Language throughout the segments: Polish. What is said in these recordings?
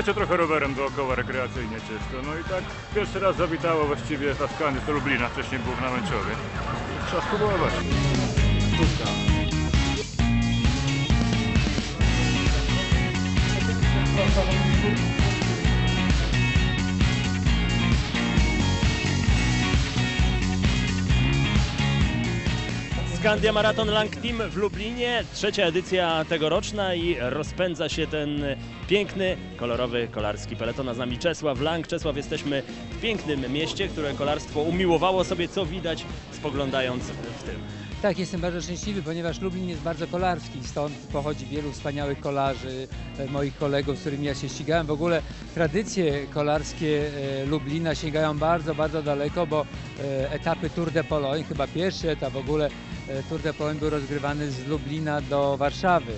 Jeżdżę trochę rowerem dookoła rekreacyjnie czysto. No i tak pierwszy raz zawitało właściwie Taskany do Lublina, wcześniej był w Nałęczowie. Trzeba spróbować. Skandia Marathon Lang Team w Lublinie, trzecia edycja tegoroczna i rozpędza się ten piękny, kolorowy, kolarski peleton. A z nami Czesław Lang. Czesław, jesteśmy w pięknym mieście, które kolarstwo umiłowało sobie, co widać spoglądając w tył. Tak, jestem bardzo szczęśliwy, ponieważ Lublin jest bardzo kolarski. Stąd pochodzi wielu wspaniałych kolarzy, e, moich kolegów, z którymi ja się ścigałem. W ogóle tradycje kolarskie e, Lublina sięgają bardzo, bardzo daleko, bo e, etapy Tour de Pologne, chyba pierwszy etap w ogóle Tour de Pologne był rozgrywany z Lublina do Warszawy.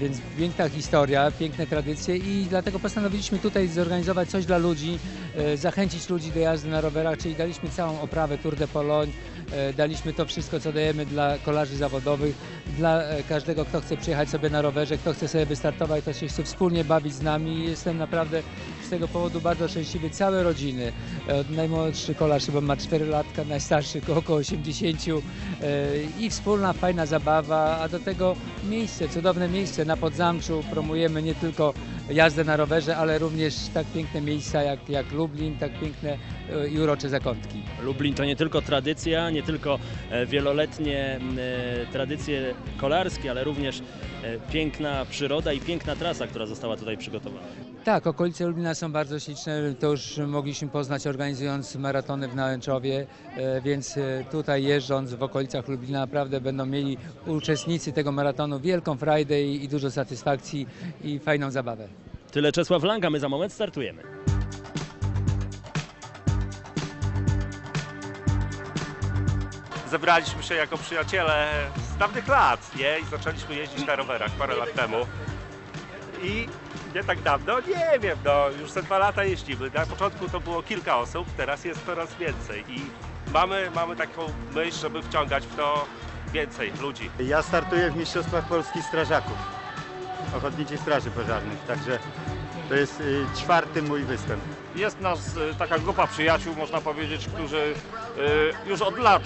Więc piękna historia, piękne tradycje i dlatego postanowiliśmy tutaj zorganizować coś dla ludzi, e, zachęcić ludzi do jazdy na rowerach, czyli daliśmy całą oprawę Tour de Pologne, e, daliśmy to wszystko, co dajemy dla kolarzy zawodowych, dla e, każdego, kto chce przyjechać sobie na rowerze, kto chce sobie wystartować, kto się chce wspólnie bawić z nami. Jestem naprawdę z tego powodu bardzo szczęśliwy. Całe rodziny, e, od najmłodszy kolarz chyba ma 4 latka, najstarszy około 80 e, i wspólna, fajna zabawa, a do tego miejsce, cudowne miejsce na Podzamczu. Promujemy nie tylko jazdę na rowerze, ale również tak piękne miejsca jak, jak Lublin, tak piękne e, i urocze zakątki. Lublin to nie tylko tradycja, nie tylko e, wieloletnie e, tradycje kolarskie, ale również piękna przyroda i piękna trasa, która została tutaj przygotowana. Tak, okolice Lublina są bardzo śliczne, to już mogliśmy poznać organizując maratony w Nałęczowie, więc tutaj jeżdżąc w okolicach Lublina naprawdę będą mieli uczestnicy tego maratonu wielką frajdę i dużo satysfakcji i fajną zabawę. Tyle Czesław Lang, a my za moment startujemy. zebraliśmy się jako przyjaciele z dawnych lat, nie? I zaczęliśmy jeździć na rowerach parę lat temu. I nie tak dawno, nie wiem, no już te dwa lata jeździmy. Na początku to było kilka osób, teraz jest coraz więcej i mamy, mamy taką myśl, żeby wciągać w to więcej ludzi. Ja startuję w Mistrzostwach Polskich Strażaków, Ochotniczej Straży Pożarnych, także to jest y, czwarty mój występ. Jest nas y, taka grupa przyjaciół, można powiedzieć, którzy y, już od lat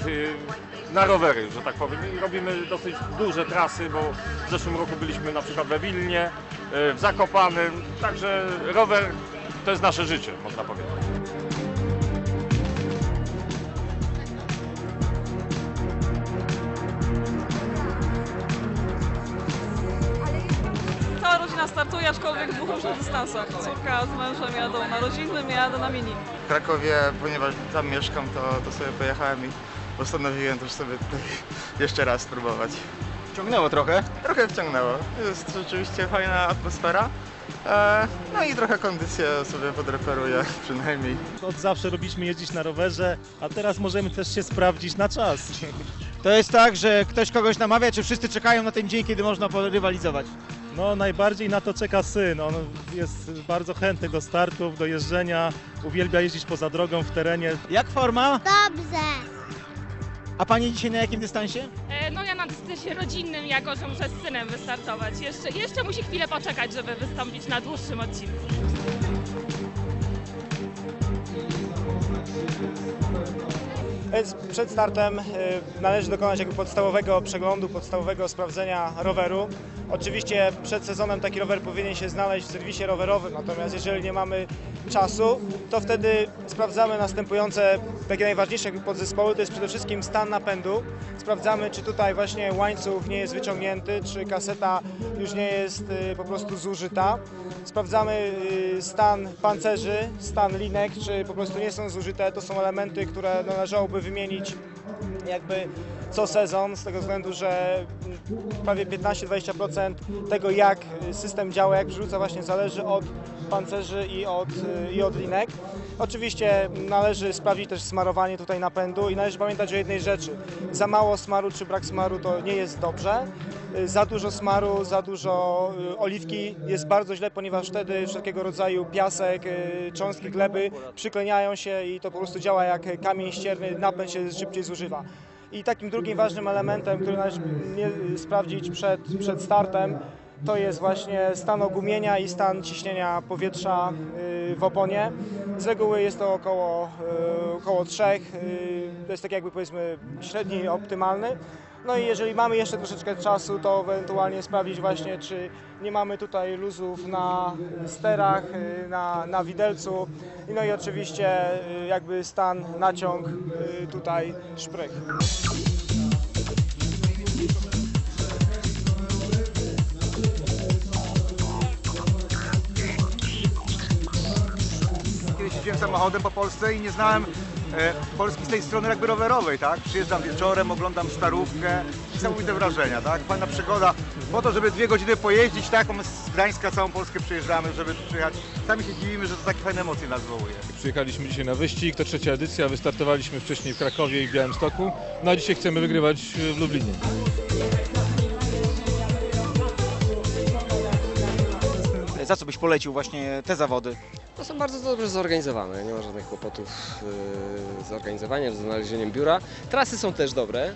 na rowery, że tak powiem. Robimy dosyć duże trasy, bo w zeszłym roku byliśmy na przykład we Wilnie, w Zakopanym, także rower to jest nasze życie, można powiedzieć. Rodzina startuje, aczkolwiek w dwóch różnych dystansach. Córka z mężem jadą na rodzinnym, ja jadę na mini. W Krakowie, ponieważ tam mieszkam, to, to sobie pojechałem i postanowiłem też sobie tutaj jeszcze raz spróbować. Ciągnęło trochę. Trochę wciągnęło. Jest rzeczywiście fajna atmosfera. E, no i trochę kondycję sobie podreperuję przynajmniej. Od zawsze robiliśmy jeździć na rowerze, a teraz możemy też się sprawdzić na czas. To jest tak, że ktoś kogoś namawia, czy wszyscy czekają na ten dzień, kiedy można porywalizować? No najbardziej na to czeka syn. On jest bardzo chętny do startów, do jeżdżenia, uwielbia jeździć poza drogą w terenie. Jak forma? Dobrze. A pani dzisiaj na jakim dystansie? E, No ja na dystansie rodzinnym jako, że muszę z synem wystartować. Jeszcze, jeszcze musi chwilę poczekać, żeby wystąpić na dłuższym odcinku. Więc przed startem y, należy dokonać jakby podstawowego przeglądu, podstawowego sprawdzenia roweru. Oczywiście przed sezonem taki rower powinien się znaleźć w serwisie rowerowym, natomiast jeżeli nie mamy czasu, to wtedy sprawdzamy następujące takie najważniejsze podzespoły, to jest przede wszystkim stan napędu. Sprawdzamy, czy tutaj właśnie łańcuch nie jest wyciągnięty, czy kaseta już nie jest y, po prostu zużyta. Sprawdzamy stan pancerzy, stan linek, czy po prostu nie są zużyte. To są elementy, które należałoby wymienić jakby co sezon, z tego względu, że prawie 15-20% tego jak system działa, jak wrzuca właśnie zależy od pancerzy i od, i od linek. Oczywiście należy sprawdzić też smarowanie tutaj napędu i należy pamiętać o jednej rzeczy. Za mało smaru czy brak smaru to nie jest dobrze. Za dużo smaru, za dużo y, oliwki jest bardzo źle, ponieważ wtedy wszelkiego rodzaju piasek, y, cząstki gleby przykleniają się i to po prostu działa jak kamień ścierny, napęd się szybciej zużywa. I takim drugim ważnym elementem, który należy sprawdzić przed, przed startem, to jest właśnie stan ogumienia i stan ciśnienia powietrza y, w oponie. Z reguły jest to około, y, około 3, to jest tak jakby powiedzmy średni optymalny. No i jeżeli mamy jeszcze troszeczkę czasu, to ewentualnie sprawdzić właśnie, czy nie mamy tutaj luzów na sterach, y, na, na widelcu. No i oczywiście y, jakby stan, naciąg y, tutaj szprych. Kiedyś jeździłem samochodem po Polsce i nie znałem Polski z tej strony jakby rowerowej, tak? Przyjeżdżam wieczorem, oglądam starówkę, niesamowite wrażenia, tak? Fajna przygoda. Po to, żeby dwie godziny pojeździć, tak? My z Gdańska całą Polskę przyjeżdżamy, żeby przyjechać. Sami się dziwimy, że to takie fajne emocje nas wywołuje. Przyjechaliśmy dzisiaj na wyścig, to trzecia edycja, wystartowaliśmy wcześniej w Krakowie i w Białymstoku, no a dzisiaj chcemy wygrywać w Lublinie. Za co byś polecił właśnie te zawody? Są bardzo dobrze zorganizowane, nie ma żadnych kłopotów yy, z zorganizowaniem, z znalezieniem biura. Trasy są też dobre.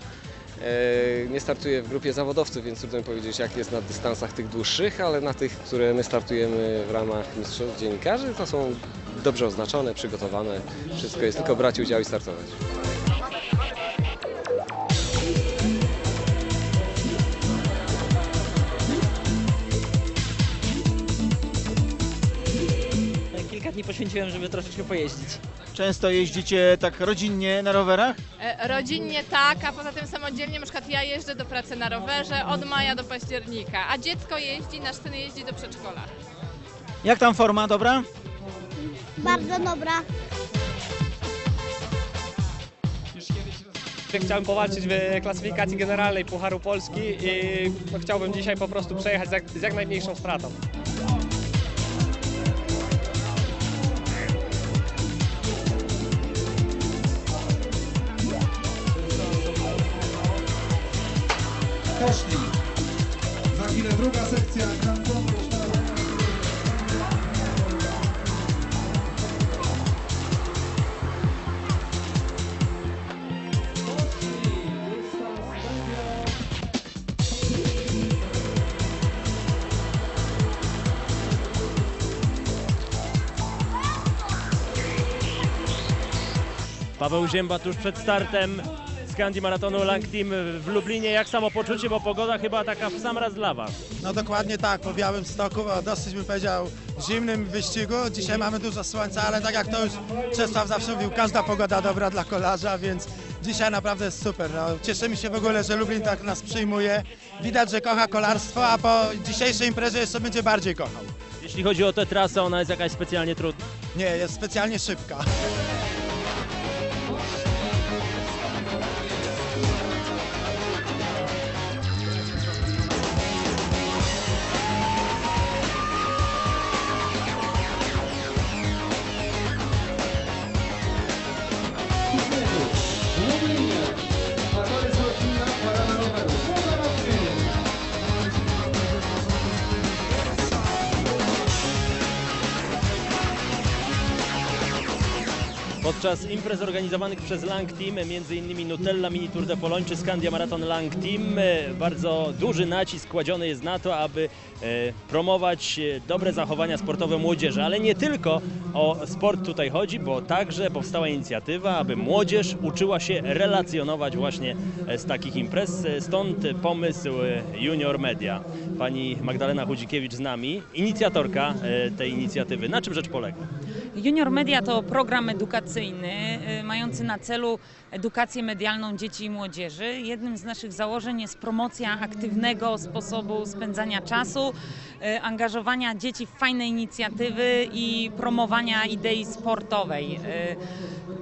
Yy, Nie startuję w grupie zawodowców, więc trudno mi powiedzieć jak jest na dystansach tych dłuższych, ale na tych, które my startujemy w ramach mistrzostw dziennikarzy, to są dobrze oznaczone, przygotowane. Wszystko jest tylko brać udział i startować. Dni poświęciłem, żeby troszeczkę pojeździć. Często jeździcie tak rodzinnie na rowerach? E, Rodzinnie tak, a poza tym samodzielnie, na przykład ja jeżdżę do pracy na rowerze od maja do października, a dziecko jeździ, nasz syn jeździ do przedszkola. Jak tam forma, dobra? Bardzo dobra. Chciałem powalczyć w klasyfikacji generalnej Pucharu Polski i chciałbym dzisiaj po prostu przejechać z jak, z jak najmniejszą stratą. Paweł Zięba tuż przed startem Scandi Maratonu Lang Team w Lublinie. Jak samopoczucie, bo pogoda chyba taka w sam raz dla Was. No dokładnie tak, po Białym Stoku, dosyć bym powiedział zimnym wyścigu. Dzisiaj mamy dużo słońca, ale tak jak to już Czesław zawsze mówił, każda pogoda dobra dla kolarza, więc dzisiaj naprawdę jest super. No, cieszymy się w ogóle, że Lublin tak nas przyjmuje. Widać, że kocha kolarstwo, a po dzisiejszej imprezie jeszcze będzie bardziej kochał. Jeśli chodzi o tę trasę, ona jest jakaś specjalnie trudna. Nie, jest specjalnie szybka. Podczas imprez organizowanych przez Lang Team, m.in. Nutella Mini Tour de Pologne czy Scandia Marathon Lang Team, bardzo duży nacisk kładziony jest na to, aby e, promować e, dobre zachowania sportowe młodzieży. Ale nie tylko o sport tutaj chodzi, bo także powstała inicjatywa, aby młodzież uczyła się relacjonować właśnie e, z takich imprez. Stąd pomysł Junior Media. Pani Magdalena Chudzikiewicz z nami, inicjatorka tej inicjatywy. Na czym rzecz polega? Junior Media to program edukacyjny y, mający na celu edukację medialną dzieci i młodzieży. Jednym z naszych założeń jest promocja aktywnego sposobu spędzania czasu, y, angażowania dzieci w fajne inicjatywy i promowania idei sportowej.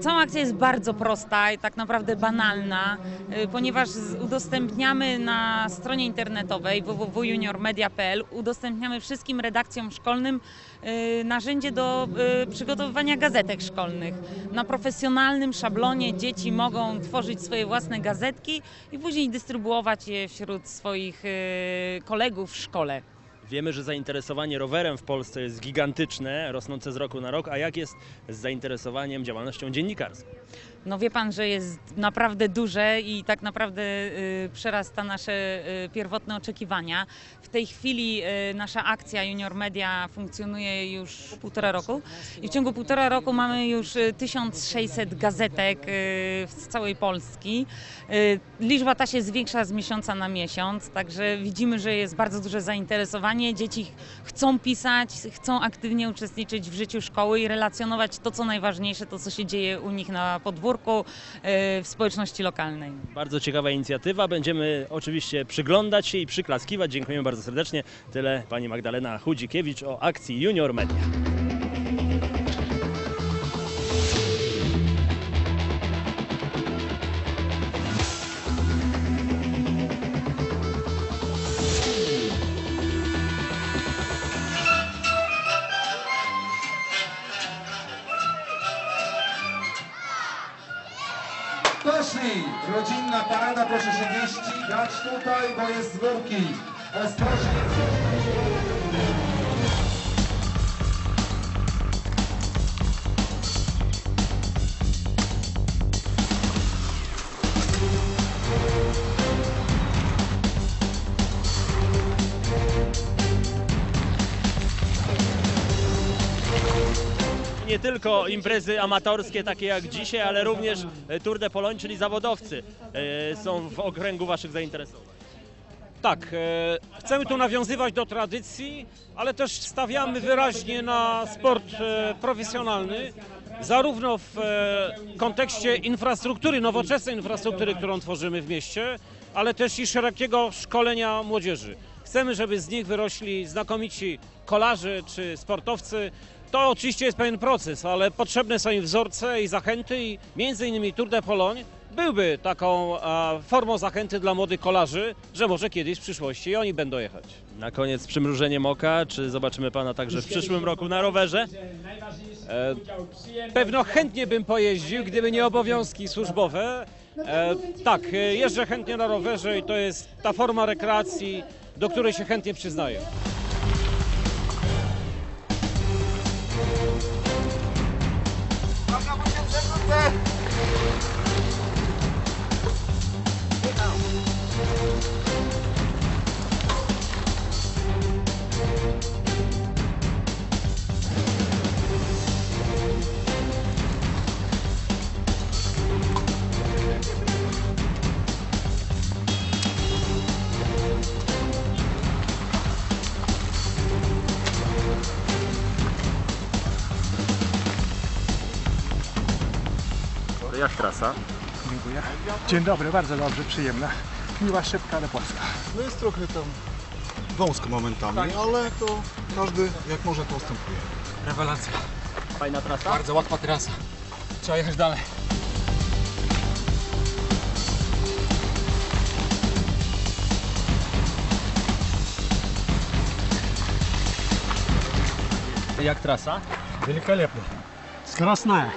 Cała akcja jest bardzo prosta i tak naprawdę banalna, y, ponieważ udostępniamy na stronie internetowej www.juniormedia.pl udostępniamy wszystkim redakcjom szkolnym y, narzędzie do y, przygotowywania gazetek szkolnych. Na profesjonalnym szablonie dzieci mogą tworzyć swoje własne gazetki i później dystrybuować je wśród swoich kolegów w szkole. Wiemy, że zainteresowanie rowerem w Polsce jest gigantyczne, rosnące z roku na rok, a jak jest z zainteresowaniem działalnością dziennikarską? No wie pan, że jest naprawdę duże i tak naprawdę y, przerasta nasze y, pierwotne oczekiwania. W tej chwili y, nasza akcja Junior Media funkcjonuje już półtora roku i w ciągu półtora roku mamy już y, 1600 gazetek y, z całej Polski. Y, Liczba ta się zwiększa z miesiąca na miesiąc, także widzimy, że jest bardzo duże zainteresowanie. Dzieci chcą pisać, chcą aktywnie uczestniczyć w życiu szkoły i relacjonować to, co najważniejsze, to, co się dzieje u nich na podwórku, y, w społeczności lokalnej. Bardzo ciekawa inicjatywa. Będziemy oczywiście przyglądać się i przyklaskiwać. Dziękujemy bardzo serdecznie. Tyle pani Magdalena Chudzikiewicz o akcji Junior Media. Poszli! Rodzinna parada, proszę się nie ścigać tutaj, bo jest z górki. Ostrożnie. Tylko imprezy amatorskie takie jak dzisiaj, ale również e, Tour de Pologne, czyli zawodowcy e, są w okręgu waszych zainteresowań. Tak, e, chcemy tu nawiązywać do tradycji, ale też stawiamy wyraźnie na sport profesjonalny, zarówno w kontekście infrastruktury, nowoczesnej infrastruktury, którą tworzymy w mieście, ale też i szerokiego szkolenia młodzieży. Chcemy, żeby z nich wyrośli znakomici kolarze czy sportowcy. To oczywiście jest pewien proces, ale potrzebne są im wzorce i zachęty i między innymi Tour de Pologne byłby taką e, formą zachęty dla młodych kolarzy, że może kiedyś w przyszłości oni będą jechać. Na koniec przymrużeniem oka, czy zobaczymy pana także w przyszłym roku na rowerze? E, Pewno chętnie bym pojeździł, gdyby nie obowiązki służbowe. E, tak, jeżdżę chętnie na rowerze i to jest ta forma rekreacji, do której się chętnie przyznaję. Dzień dobry, bardzo dobrze, przyjemna. Miła, szybka, ale polska. No jest trochę tam wąsko momentami, ale to każdy jak może to ustępuje. Rewelacja. Fajna trasa? Bardzo łatwa trasa. Trzeba jechać dalej. Jak trasa? Великолепно. Скоростная.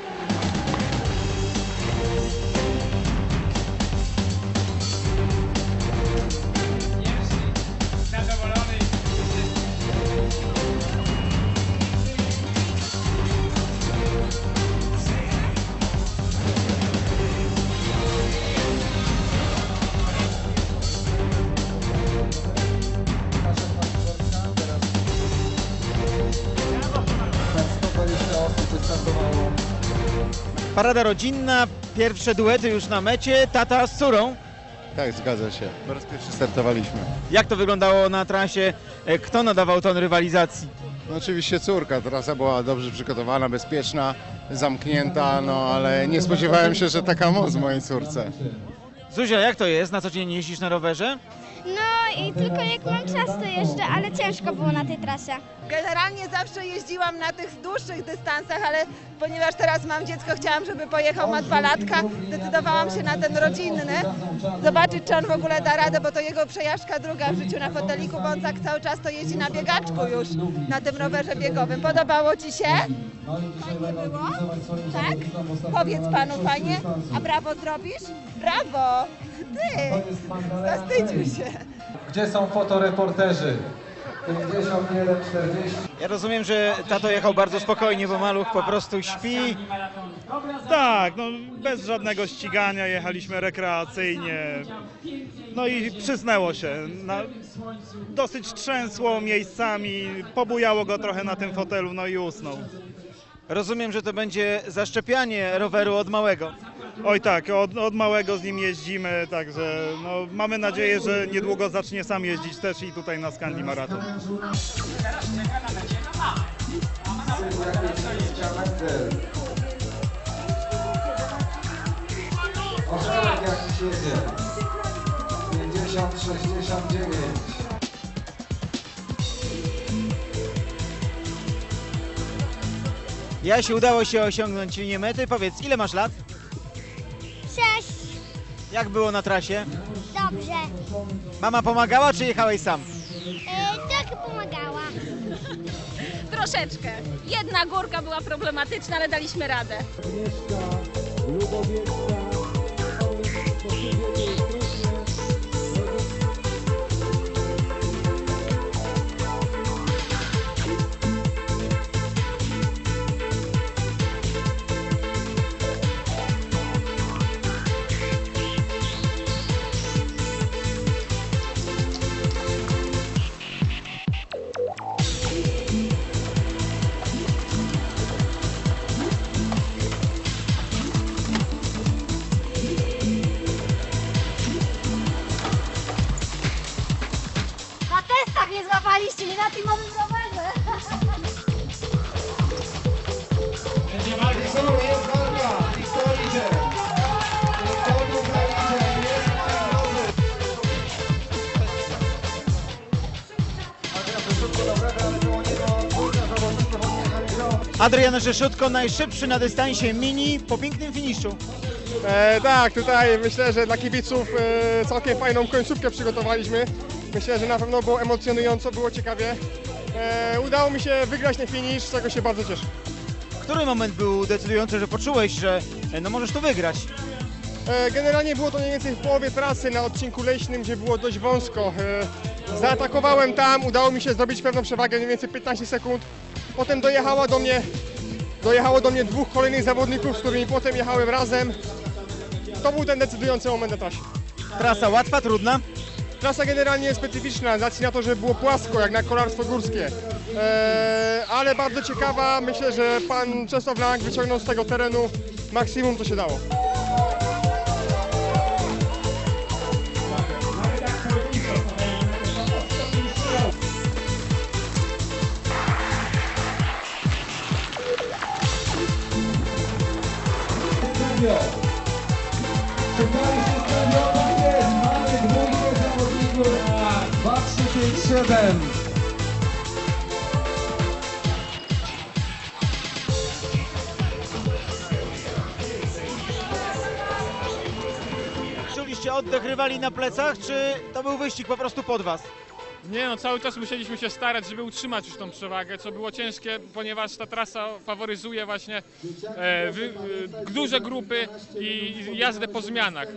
Parada rodzinna, pierwsze duety już na mecie, tata z córą. Tak, zgadza się. Po raz pierwszy startowaliśmy. Jak to wyglądało na trasie? E, Kto nadawał ton rywalizacji? No oczywiście córka, trasa była dobrze przygotowana, bezpieczna, zamknięta, no ale nie spodziewałem się, że taka moc mojej córce. Zuzia, jak to jest? Na co dzień jeździsz na rowerze? No i tylko jak mam czas to jeszcze, ale ciężko było na tej trasie. Generalnie zawsze jeździłam na tych dłuższych dystansach, ale ponieważ teraz mam dziecko, chciałam, żeby pojechał, ma dwa latka, zdecydowałam się na ten rodzinny. Zobaczyć, czy on w ogóle da radę, bo to jego przejażdżka druga w życiu na foteliku, bo on tak cały czas to jeździ na biegaczku już, na tym rowerze biegowym. Podobało Ci się? Fajnie było? Tak? Powiedz panu fajnie, a brawo zrobisz? Brawo! Ty! Zastydził się. Gdzie są fotoreporterzy? Ja rozumiem, że tato jechał bardzo spokojnie, bo maluch po prostu śpi. Tak, no bez żadnego ścigania jechaliśmy rekreacyjnie. No i przysnęło się. Na, dosyć trzęsło miejscami, pobujało go trochę na tym fotelu, no i usnął. Rozumiem, że to będzie zaszczepianie roweru od małego. Oj tak, od, od małego z nim jeździmy, także no, mamy nadzieję, że niedługo zacznie sam jeździć też i tutaj na Scandi Marathon. Orzełek jakiś jedzie. 50, 69. Jasi, udało się osiągnąć linię mety. Powiedz, ile masz lat? Jak było na trasie? Dobrze. Mama pomagała, czy jechałeś sam? Yy, trochę pomagała. Troszeczkę. Jedna górka była problematyczna, ale daliśmy radę. Na Adrian Rzeszutko, najszybszy na dystansie mini po pięknym finiszu. E, tak, tutaj myślę, że dla kibiców e, całkiem fajną końcówkę przygotowaliśmy. Myślę, że na pewno było emocjonująco, było ciekawie. E, udało mi się wygrać ten finish, z czego się bardzo cieszę. Który moment był decydujący, że poczułeś, że e, no możesz tu wygrać? E, Generalnie było to mniej więcej w połowie trasy na odcinku leśnym, gdzie było dość wąsko. E, Zaatakowałem tam, udało mi się zdobyć pewną przewagę, mniej więcej 15 sekund. Potem dojechała do mnie, dojechało do mnie dwóch kolejnych zawodników, z którymi potem jechałem razem. To był ten decydujący moment na trasie. Trasa łatwa, trudna? Trasa generalnie jest specyficzna, z racji na to, że było płasko, jak na kolarstwo górskie. E, ale bardzo ciekawa, myślę, że pan Czesław Lang wyciągnął z tego terenu maksimum, co się dało. Sędzio. Czekaliście sędzio, tak jest. Mamy dwójkę zawodników na 2, 3, 5, 7. Czuliście oddech rywali na plecach, czy to był wyścig po prostu pod was? Nie no, cały czas musieliśmy się starać, żeby utrzymać już tą przewagę, co było ciężkie, ponieważ ta trasa faworyzuje właśnie e, wy, e, duże grupy i jazdę po zmianach.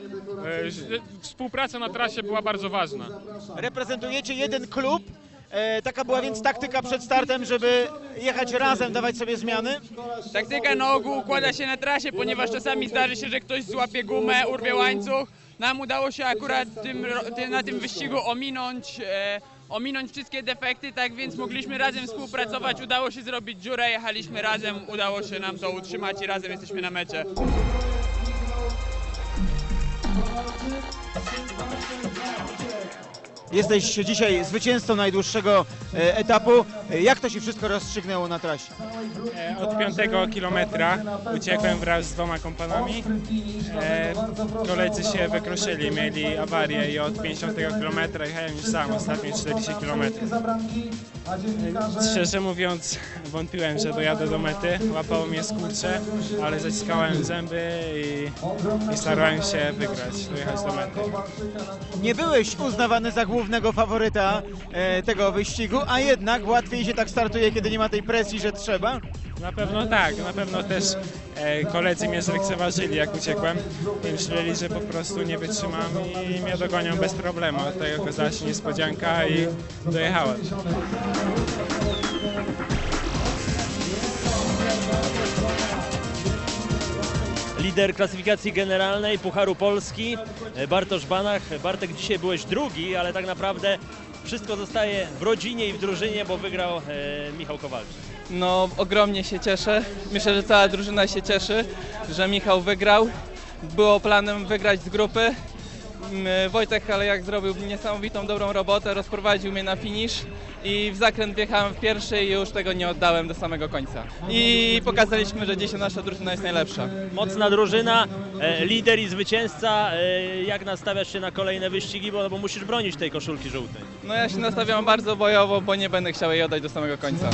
E, ż- współpraca na trasie była bardzo ważna. Reprezentujecie jeden klub. E, taka była więc taktyka przed startem, żeby jechać razem, dawać sobie zmiany. Taktyka na ogół układa się na trasie, ponieważ czasami zdarzy się, że ktoś złapie gumę, urwie łańcuch. Nam udało się akurat tym, na tym wyścigu ominąć, e, ominąć wszystkie defekty, tak więc mogliśmy razem współpracować, udało się zrobić dziurę, jechaliśmy razem, udało się nam to utrzymać i razem jesteśmy na mecie. Jesteś dzisiaj zwycięzcą najdłuższego e, etapu. Jak to się wszystko rozstrzygnęło na trasie? E, Od piątego kilometra uciekłem wraz z dwoma kompanami. E, koledzy się wykruszyli, mieli awarię i od 50 kilometra jechałem już sam, ostatnie 40 kilometrów. Szczerze mówiąc, wątpiłem, że dojadę do mety. Łapało mnie skurcze, ale zaciskałem zęby i, i starałem się wygrać, dojechać do mety. Nie byłeś uznawany za głównego faworyta e, tego wyścigu, a jednak łatwiej się tak startuje, kiedy nie ma tej presji, że trzeba? Na pewno tak, na pewno też e, koledzy mnie zlekceważyli jak uciekłem i myśleli, że po prostu nie wytrzymam i mnie dogonią bez problemu. A Tutaj okazała się niespodzianka i dojechałem. Lider klasyfikacji generalnej Pucharu Polski, e, Bartosz Banach. Bartek, dzisiaj byłeś drugi, ale tak naprawdę wszystko zostaje w rodzinie i w drużynie, bo wygrał e, Michał Kowalczyk. No, ogromnie się cieszę. Myślę, że cała drużyna się cieszy, że Michał wygrał. Było planem wygrać z grupy. Mm, Wojtek ale jak zrobił niesamowitą dobrą robotę, rozprowadził mnie na finisz i w zakręt wjechałem w pierwszy i już tego nie oddałem do samego końca. I pokazaliśmy, że dzisiaj nasza drużyna jest najlepsza. Mocna drużyna, e, lider i zwycięzca. E, jak nastawiasz się na kolejne wyścigi, bo, bo musisz bronić tej koszulki żółtej? No ja się nastawiam bardzo bojowo, bo nie będę chciał jej oddać do samego końca.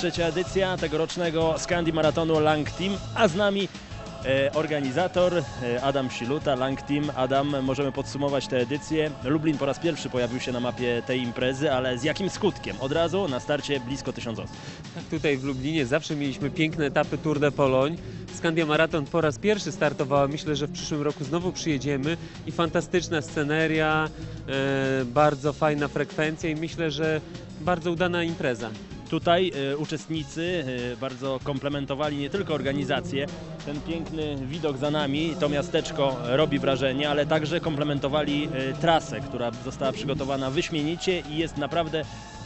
Trzecia edycja tegorocznego Scandi Maratonu Lang Team, a z nami e, organizator e, Adam Siluta, Lang Team. Adam, możemy podsumować tę edycję. Lublin po raz pierwszy pojawił się na mapie tej imprezy, ale z jakim skutkiem? Od razu na starcie blisko tysiąc osób. Tak, tutaj w Lublinie zawsze mieliśmy piękne etapy Tour de Pologne. Skandia Maraton po raz pierwszy startowała. Myślę, że w przyszłym roku znowu przyjedziemy i fantastyczna sceneria, e, bardzo fajna frekwencja i myślę, że bardzo udana impreza. Tutaj e, uczestnicy e, bardzo komplementowali nie tylko organizację, ten piękny widok za nami, to miasteczko robi wrażenie, ale także komplementowali e, trasę, która została przygotowana wyśmienicie i jest naprawdę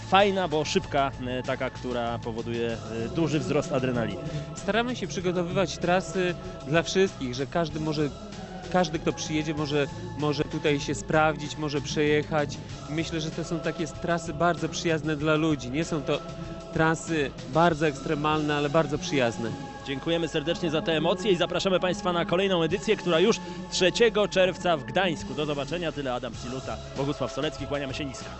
fajna, bo szybka, taka, która powoduje duży wzrost adrenaliny. Staramy się przygotowywać trasy dla wszystkich, że każdy może każdy, kto przyjedzie, może, może tutaj się sprawdzić, może przejechać. Myślę, że to są takie trasy bardzo przyjazne dla ludzi. Nie są to trasy bardzo ekstremalne, ale bardzo przyjazne. Dziękujemy serdecznie za te emocje i zapraszamy Państwa na kolejną edycję, która już 3 czerwca w Gdańsku. Do zobaczenia, tyle Adam Siluta, Bogusław Solecki, kłaniamy się nisko.